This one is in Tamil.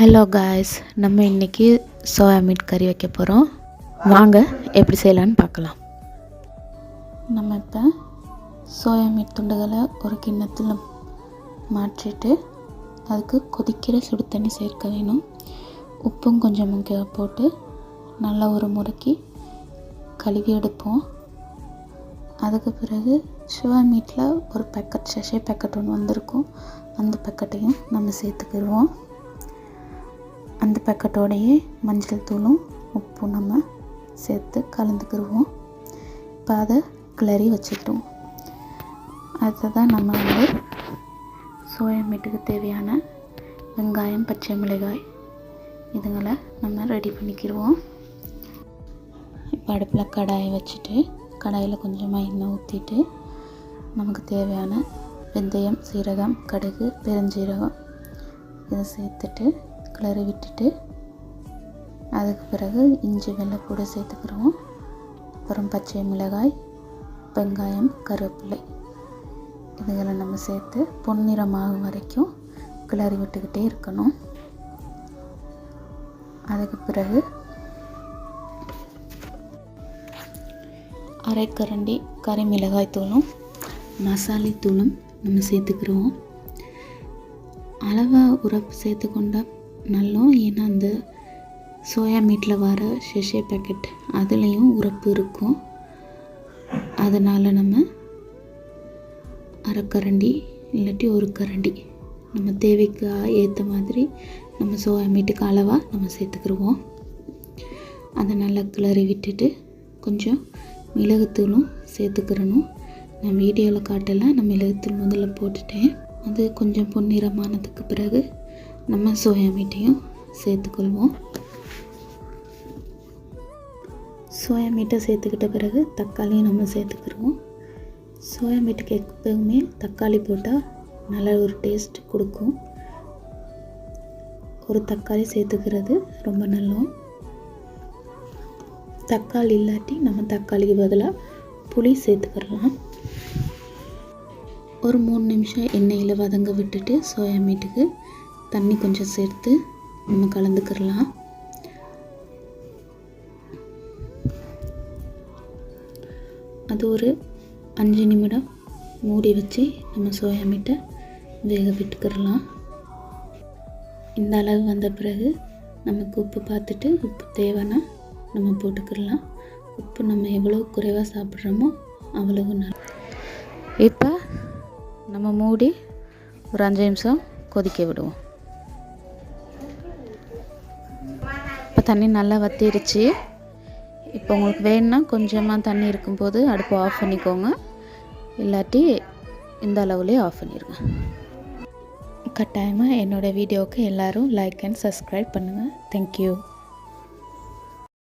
ஹலோ காய்ஸ் நம்ம இன்றைக்கி சோயா மீட் கறி வைக்க போகிறோம் வாங்க எப்படி செய்யலான்னு பார்க்கலாம். நம்ம இப்போ சோயா மீட் துண்டுகளை ஒரு கிண்ணத்தில் மாற்றிட்டு அதுக்கு கொதிக்கிற சுடு தண்ணி சேர்க்க வேணும். உப்பும் கொஞ்சம் முக்கிய போட்டு நல்லா ஒரு முறுக்கி கழுவி எடுப்போம். அதுக்கு பிறகு சோயா மீட்டில் ஒரு பேக்கெட் சஷே பேக்கெட் ஒன்று வந்திருக்கும். அந்த பேக்கெட்டையும் நம்ம சேர்த்துக்கிடுவோம். அந்த பேக்கெட்டோடையே மஞ்சள் தூளும் உப்பும் நம்ம சேர்த்து கலந்துக்கிடுவோம் இப்போ அதை கிளறி வச்சுட்டோம் அதை தான் நம்ம வந்து சோயா மீட்டுக்கு தேவையான வெங்காயம் பச்சை மிளகாய் இதுங்களை நம்ம ரெடி பண்ணிக்கிடுவோம் இப்போ அடுப்பில் கடாயை வச்சுட்டு கடாயில் கொஞ்சமாக எண்ணெய் ஊற்றிட்டு நமக்கு தேவையான வெந்தயம் சீரகம் கடுகு பெருஞ்சீரகம் இதை சேர்த்துட்டு கிளறி விட்டுட்டு அதுக்கு பிறகு இஞ்சி வெள்ளை கூட சேர்த்துக்கிறோம் அப்புறம் பச்சை மிளகாய் வெங்காயம் கருவேப்பிலை. இதுகளை நம்ம சேர்த்து பொன்னிறமாகும் வரைக்கும் கிளறி விட்டுக்கிட்டே இருக்கணும். அதுக்கு பிறகு அரைக்கரண்டி கறி மிளகாய் தூளும் மசாலி தூளும் நம்ம சேர்த்துக்கிறோம் அளவாக உரப்பு சேர்த்துக்கொண்டா நல்லோம். ஏன்னா அந்த சோயா மீட்டில் வர ஷெஷே பேக்கெட் அதுலேயும் உரப்பு இருக்கும். அதனால் நம்ம அரைக்கரண்டி இல்லாட்டி ஒரு கரண்டி நம்ம தேவைக்கு ஏற்ற மாதிரி நம்ம சோயா மீட்டுக்கு அளவாக நம்ம சேர்த்துக்கிடுவோம் அதை நல்லா கிளறி விட்டுட்டு கொஞ்சம் மிளகுத்தூளும் சேர்த்துக்கிறணும். நான் வீடியோவில் காட்டலை நான் மிளகுத்தூள் முதல்ல போட்டுட்டேன். அது கொஞ்சம் பொன்னிறமானதுக்கு பிறகு நம்ம சோயா மீட்டையும் சேர்த்துக்கொள்வோம். சோயா மீட்டை சேர்த்துக்கிட்ட பிறகு தக்காளியும் நம்ம சேர்த்துக்கிடுவோம் சோயா மீட்டுக்கு எப்பவுமே தக்காளி போட்டால் நல்ல ஒரு டேஸ்ட் கொடுக்கும். ஒரு தக்காளி சேர்த்துக்கிறது ரொம்ப நல்லோம். தக்காளி இல்லாட்டி நம்ம தக்காளிக்கு பதிலாக புளி சேர்த்துக்கிடலாம். ஒரு மூணு நிமிஷம் எண்ணெயில் வதங்க விட்டுட்டு சோயா மீட்டுக்கு தண்ணி கொஞ்சம் சேர்த்து நம்ம கலந்துக்கிடலாம் அது ஒரு அஞ்சு நிமிடம் மூடி வச்சு நம்ம சோயா மீட்டை வேக விட்டுக்கிடலாம் இந்த அளவு வந்த பிறகு நமக்கு உப்பு பார்த்துட்டு உப்பு தேவைன்னா நம்ம போட்டுக்கிடலாம் உப்பு நம்ம எவ்வளோ குறைவாக சாப்பிட்றோமோ அவ்வளவு நல்லா இப்போ நம்ம மூடி ஒரு அஞ்சு நிமிஷம் கொதிக்க விடுவோம். தண்ணி நல்லா வத்திருச்சு. இப்போ உங்களுக்கு வேணும்னா கொஞ்சமாக தண்ணி இருக்கும்போது அடுப்பு ஆஃப் பண்ணிக்கோங்க. இல்லாட்டி இந்த அளவுலேயே ஆஃப் பண்ணிடுங்க கட்டாயமாக என்னோடய வீடியோவுக்கு எல்லோரும் லைக் அண்ட் சப்ஸ்கிரைப் பண்ணுங்கள் தேங்க்யூ